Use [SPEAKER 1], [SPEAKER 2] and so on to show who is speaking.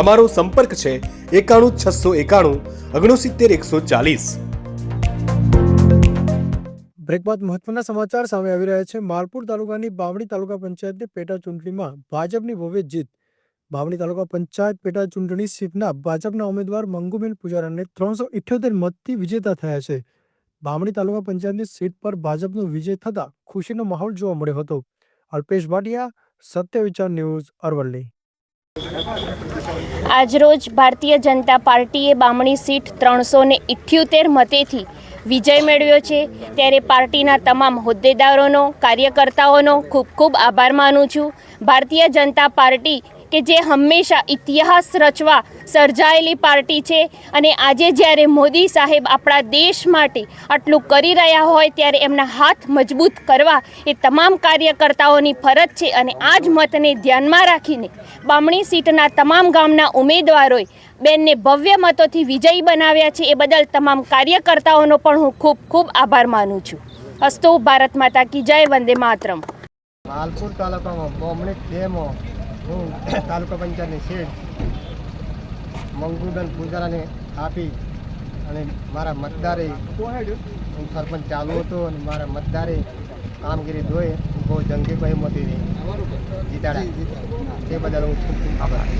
[SPEAKER 1] અમારો સંપર્ક છે એકાણું છસો એકાણું ઓગણસિત્તેર એકસો ચાલીસ.
[SPEAKER 2] બ્રેક બાદ મહત્વના સમાચાર સામે આવી રહ્યા છે. માલપુર તાલુકાની બામણી તાલુકા પંચાયતની પેટા ચૂંટણીમાં ભાજપની ભવ્ય જીત. બામણી તાલુકા પંચાયત પેટા ચૂંટણી સીટના ભાજપના ઉમેદવાર મંગુબેન પુજારાને ત્રણસો ઇઠ્યોતેર મતથી વિજેતા થયા છે. બામણી તાલુકા પંચાયતની સીટ પર ભાજપનો વિજય થતાં ખુશીનો માહોલ જોવા મળ્યો હતો. અલ્પેશ ભાટિયા, સત્ય વિચાર ન્યૂઝ અરવલ્લી.
[SPEAKER 3] આજરોજ ભારતીય જનતા પાર્ટીએ બામણી સીટ ત્રણસો ને ઇઠ્યોતેર મતેથી વિજય મેળવ્યો છે. ત્યારે પાર્ટીના તમામ હોદ્દેદારોનો, કાર્યકર્તાઓનો ખૂબ ખૂબ આભાર માનું છું. ભારતીય જનતા પાર્ટી કે જે હંમેશા ઇતિહાસ રચવા સર્જાયેલી પાર્ટી છે અને આજે જ્યારે મોદી સાહેબ આપણા દેશ માટે આટલું કરી રહ્યા હોય ત્યારે એમના હાથ મજબૂત કરવા એ તમામ કાર્યકર્તાઓની ફરજ છે અને આ જ મતને ધ્યાનમાં રાખીને બામણી સીટના તમામ ગામના ઉમેદવારોએ બેનને ભવ્ય મતોથી વિજયી બનાવ્યા છે. એ બદલ તમામ કાર્યકર્તાઓનો પણ હું ખૂબ ખૂબ આભાર માનું છું. અસ્તુ ભારત માતા કી જય, વંદે માતરમ.
[SPEAKER 4] માલપુર તાલુકામાં બોમણી ડેમો હું તાલુકા પંચાયતની શેઠ મંગુબેન પૂજારાને આપી અને મારા મતદારે હું સરપંચ ચાલુ હતો અને મારા મતદારે કામગીરી જોઈ બહુ જંગી બહુમતીથી જીતાડ્યા. તે બદલ હું આભાર